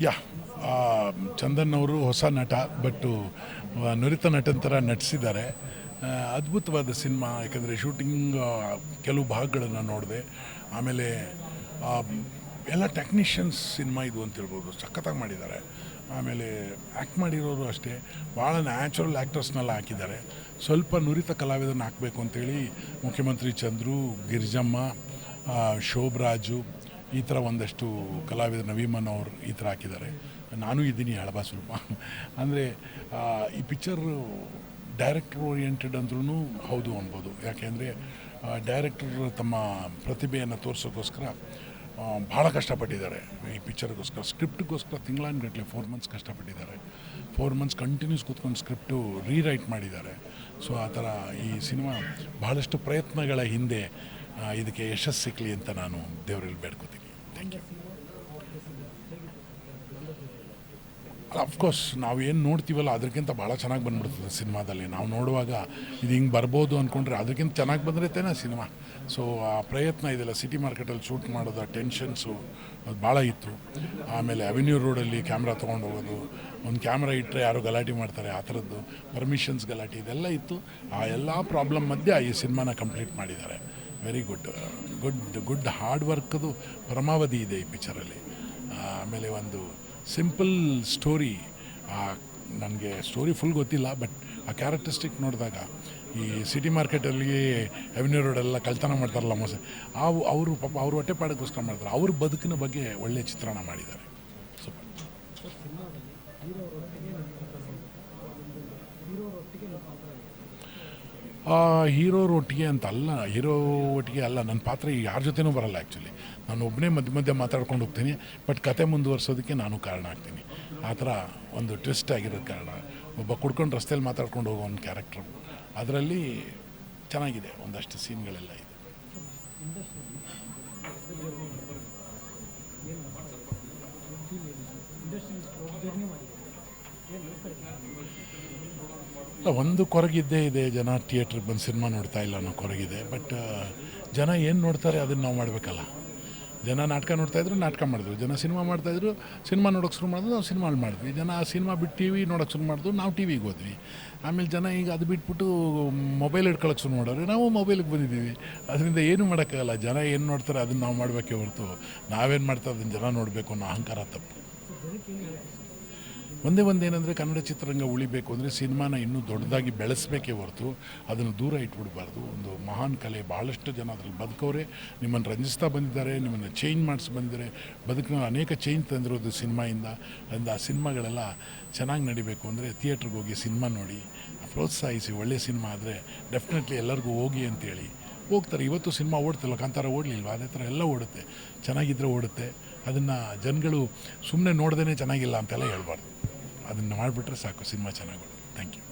ಯಾ ಚಂದನ್ ಅವರು ಹೊಸ ನಟ, ಬಟ್ಟು ನುರಿತ ನಟನ ಥರ ನಟಿಸಿದ್ದಾರೆ. ಅದ್ಭುತವಾದ ಸಿನಿಮಾ, ಯಾಕಂದರೆ ಶೂಟಿಂಗ್ ಕೆಲವು ಭಾಗಗಳನ್ನು ನೋಡಿದೆ. ಆಮೇಲೆ ಎಲ್ಲ ಟೆಕ್ನಿಷಿಯನ್ಸ್ ಸಿನಿಮಾ ಇದು ಅಂತ ಹೇಳ್ಬೋದು. ಸಖತ್ತಾಗಿ ಮಾಡಿದ್ದಾರೆ. ಆಮೇಲೆ ಆ್ಯಕ್ಟ್ ಮಾಡಿರೋರು ಅಷ್ಟೇ. ಭಾಳ ನ್ಯಾಚುರಲ್ ಆ್ಯಕ್ಟರ್ಸ್ನೆಲ್ಲ ಹಾಕಿದ್ದಾರೆ. ಸ್ವಲ್ಪ ನುರಿತ ಕಲಾವಿದನ ಹಾಕಬೇಕು ಅಂತೇಳಿ ಮುಖ್ಯಮಂತ್ರಿ ಚಂದ್ರು, ಗಿರಿಜಮ್ಮ ಶೋಭರಾಜು ಈ ಥರ ಒಂದಷ್ಟು ಕಲಾವಿದರು ನವೀಮನ್ ಅವರು ಈ ಥರ ಹಾಕಿದ್ದಾರೆ. ನಾನು ಇದ್ದೀನಿ ಹಳಬ ಸ್ವಲ್ಪ ಅಂದರೆ ಈ ಪಿಕ್ಚರ್ ಡೈರೆಕ್ಟರ್ ಓರಿಯೆಂಟೆಡ್ ಅಂದ್ರೂ ಹೌದು ಅನ್ಬೋದು. ಯಾಕೆಂದರೆ ಡೈರೆಕ್ಟರ್ ತಮ್ಮ ಪ್ರತಿಭೆಯನ್ನು ತೋರಿಸೋಕ್ಕೋಸ್ಕರ ಭಾಳ ಕಷ್ಟಪಟ್ಟಿದ್ದಾರೆ. ಈ ಪಿಕ್ಚರ್ಗೋಸ್ಕರ ಸ್ಕ್ರಿಪ್ಟ್ಗೋಸ್ಕರ ತಿಂಗಳಾನ್ಗಟ್ಟಲೆ ಫೋರ್ ಮಂತ್ಸ್ ಕಷ್ಟಪಟ್ಟಿದ್ದಾರೆ. ಫೋರ್ ಮಂತ್ಸ್ ಕಂಟಿನ್ಯೂಸ್ ಕೂತ್ಕೊಂಡು ಸ್ಕ್ರಿಪ್ಟು ರೀರೈಟ್ ಮಾಡಿದ್ದಾರೆ. ಸೊ ಆ ಥರ ಈ ಸಿನಿಮಾ ಬಹಳಷ್ಟು ಪ್ರಯತ್ನಗಳ ಹಿಂದೆ ಇದಕ್ಕೆ ಯಶಸ್ಸು ಸಿಕ್ಕಲಿ ಅಂತ ನಾನು ದೇವರಲ್ಲಿ ಬೇಡ್ಕೋತೀನಿ. ಅಫ್ಕೋರ್ಸ್ ನಾವು ಏನು ನೋಡ್ತೀವಲ್ಲ ಅದಕ್ಕಿಂತ ಭಾಳ ಚೆನ್ನಾಗಿ ಬಂದ್ಬಿಡ್ತದೆ ಸಿನಿಮಾದಲ್ಲಿ. ನಾವು ನೋಡುವಾಗ ಇದು ಹಿಂಗೆ ಬರ್ಬೋದು ಅಂದ್ಕೊಂಡ್ರೆ ಅದಕ್ಕಿಂತ ಚೆನ್ನಾಗಿ ಬಂದರೆ ತಾನೇ ಸಿನಿಮಾ. ಸೊ ಆ ಪ್ರಯತ್ನ ಇದೆಲ್ಲ, ಸಿಟಿ ಮಾರ್ಕೆಟಲ್ಲಿ ಶೂಟ್ ಮಾಡೋದು ಆ ಟೆನ್ಷನ್ಸು, ಅದು ಭಾಳ ಇತ್ತು. ಆಮೇಲೆ ಅವೆನ್ಯೂ ರೋಡಲ್ಲಿ ಕ್ಯಾಮ್ರಾ ತೊಗೊಂಡು ಹೋಗೋದು, ಒಂದು ಕ್ಯಾಮ್ರಾ ಇಟ್ಟರೆ ಯಾರು ಗಲಾಟೆ ಮಾಡ್ತಾರೆ, ಆ ಥರದ್ದು ಪರ್ಮಿಷನ್ಸ್ ಗಲಾಟೆ ಇದೆಲ್ಲ ಇತ್ತು. ಆ ಎಲ್ಲ ಪ್ರಾಬ್ಲಮ್ ಮಧ್ಯೆ ಈ ಸಿನಿಮಾನ ಕಂಪ್ಲೀಟ್ ಮಾಡಿದ್ದಾರೆ. Very good good good hard ವರ್ಕ್ದು ಪರಮಾವಧಿ ಇದೆ ಈ ಪಿಕ್ಚರಲ್ಲಿ ಆಮೇಲೆ ಒಂದು ಸಿಂಪಲ್ ಸ್ಟೋರಿ ನನಗೆ ಸ್ಟೋರಿ ಫುಲ್ ಗೊತ್ತಿಲ್ಲ ಬಟ್ ಆ ಕ್ಯಾರೆಕ್ಟರಿಸ್ಟಿಕ್ ನೋಡಿದಾಗ ಈ ಸಿಟಿ ಮಾರ್ಕೆಟಲ್ಲಿ ಅವೆನ್ಯೂ ರೋಡೆಲ್ಲ ಕಳ್ತನ ಮಾಡ್ತಾರಲ್ಲ ಮೋಸ, ಅವು, ಅವರು ಪಾಪ ಅವ್ರ ಹೊಟ್ಟೆಪಾಡಕ್ಕೋಸ್ಕರ ಮಾಡ್ತಾರೆ. ಅವ್ರ ಬದುಕಿನ ಬಗ್ಗೆ ಒಳ್ಳೆಯ ಚಿತ್ರಣ ಮಾಡಿದ್ದಾರೆ. ಸೂಪರ್ ಹೀರೋ ಒಟ್ಟಿಗೆ ಅಂತ ಅಲ್ಲ ಹೀರೋ ಒಟ್ಟಿಗೆ ಅಲ್ಲ ನನ್ನ ಪಾತ್ರ ಯಾರ ಜೊತೆನೂ ಬರಲ್ಲ ಆ್ಯಕ್ಚುಲಿ ನಾನು ಒಬ್ಬನೇ ಮಧ್ಯ ಮಧ್ಯೆ ಮಾತಾಡ್ಕೊಂಡು ಹೋಗ್ತೀನಿ ಬಟ್ ಕತೆ ಮುಂದುವರ್ಸೋದಕ್ಕೆ ನಾನು ಕಾರಣ ಆಗ್ತೀನಿ ಆ ಥರ ಒಂದು ಟ್ವಿಸ್ಟ್ ಆಗಿರೋ ಕಾರಣ ಒಬ್ಬ ಕುಡ್ಕೊಂಡು ರಸ್ತೆಯಲ್ಲಿ ಮಾತಾಡ್ಕೊಂಡು ಹೋಗೋ ಒಂದು ಕ್ಯಾರೆಕ್ಟ್ರ್ ಅದರಲ್ಲಿ ಚೆನ್ನಾಗಿದೆ ಒಂದಷ್ಟು ಸೀನ್ಗಳೆಲ್ಲ ಇದೆ ಒಂದು ಕೊರಗಿದ್ದೇ ಇದೆ ಜನ ಥಿಯೇಟ್ರ್ ಬಂದು ಸಿನಿಮಾ ನೋಡ್ತಾ ಇಲ್ಲ ಅನ್ನೋ ಕೊರಗಿದೆ. ಬಟ್ ಜನ ಏನು ನೋಡ್ತಾರೆ ಅದನ್ನು ನಾವು ಮಾಡಬೇಕಲ್ಲ. ಜನ ನಾಟಕ ನೋಡ್ತಾ ಇದ್ರು ನಾಟಕ ಮಾಡಿದ್ರು ಜನ ಸಿನಿಮಾ ಮಾಡ್ತಾಯಿದ್ರು ಸಿನಿಮಾ ನೋಡೋಕೆ ಶುರು ಮಾಡಿದ್ರು, ನಾವು ಸಿನಿಮಾ ಮಾಡಿದ್ವಿ. ಜನ ಆ ಸಿನಿಮಾ ಬಿಟ್ಟು ಟಿ ವಿ ನೋಡೋಕೆ ಶುರು ಮಾಡಿದ್ರು, ನಾವು ಟಿ ವಿಗೆ ಹೋದ್ವಿ. ಆಮೇಲೆ ಜನ ಈಗ ಅದು ಬಿಟ್ಬಿಟ್ಟು ಮೊಬೈಲ್ ಹಿಡ್ಕೊಳಕ್ಕೆ ಶುರು ಮಾಡೋರು. ನಾವು ಮೊಬೈಲಿಗೆ ಬಂದಿದ್ದೀವಿ. ಅದರಿಂದ ಏನು ಮಾಡೋಕ್ಕಾಗಲ್ಲ. ಜನ ಏನು ನೋಡ್ತಾರೆ ಅದನ್ನು ನಾವು ಮಾಡಬೇಕೇ ಹೊರತು ನಾವೇನು ಮಾಡ್ತಾ ಅದನ್ನು ಜನ ನೋಡಬೇಕು ಅನ್ನೋ ಅಹಂಕಾರ ತಪ್ಪು. ಒಂದೇ ಒಂದೇನೆಂದರೆ ಕನ್ನಡ ಚಿತ್ರರಂಗ ಉಳಿಬೇಕು ಅಂದರೆ ಸಿನಿಮಾನ ಇನ್ನೂ ದೊಡ್ಡದಾಗಿ ಬೆಳೆಸಬೇಕೇ ಹೊರತು ಅದನ್ನು ದೂರ ಇಟ್ಬಿಡ್ಬಾರ್ದು. ಒಂದು ಮಹಾನ್ ಕಲೆ ಭಾಳಷ್ಟು ಜನ ಅದರಲ್ಲಿ ಬದುಕೋರೆ ನಿಮ್ಮನ್ನು ರಂಜಿಸ್ತಾ ಬಂದಿದ್ದಾರೆ, ನಿಮ್ಮನ್ನು ಚೇಂಜ್ ಮಾಡಿಸಿ ಬಂದಿದ್ದಾರೆ. ಬದುಕಿನ ಅನೇಕ ಚೇಂಜ್ ತಂದಿರೋದು ಸಿನಿಮಾಯಿಂದ. ಅದರಿಂದ ಆ ಸಿನಿಮಾಗಳೆಲ್ಲ ಚೆನ್ನಾಗಿ ನಡಿಬೇಕು ಅಂದರೆ ಥಿಯೇಟ್ರಿಗೆ ಹೋಗಿ ಸಿನಿಮಾ ನೋಡಿ. ಪ್ರೋತ್ಸಾಹಿಸಿ ಒಳ್ಳೆಯ ಸಿನಿಮಾ ಆದರೆ ಡೆಫಿನೆಟ್ಲಿ ಎಲ್ಲರಿಗೂ ಹೋಗಿ ಅಂತೇಳಿ. ಹೋಗ್ತಾರೆ. ಇವತ್ತು ಸಿನಿಮಾ ಓಡ್ತಿಲ್ಲ ಕಾಂತಾರ ಓಡಲಿಲ್ವ? ಅದೇ ಥರ ಎಲ್ಲ ಓಡುತ್ತೆ. ಚೆನ್ನಾಗಿದ್ದರೆ ಓಡುತ್ತೆ. ಅದನ್ನು ಜನಗಳು ಸುಮ್ಮನೆ ನೋಡ್ದೇ ಚೆನ್ನಾಗಿಲ್ಲ ಅಂತೆಲ್ಲ ಹೇಳ್ಬಾರ್ದು. ಅದನ್ನು ಮಾಡಿಬಿಟ್ರೆ ಸಾಕು ಸಿನಿಮಾ ಚೆನ್ನಾಗಿ ಥ್ಯಾಂಕ್ ಯು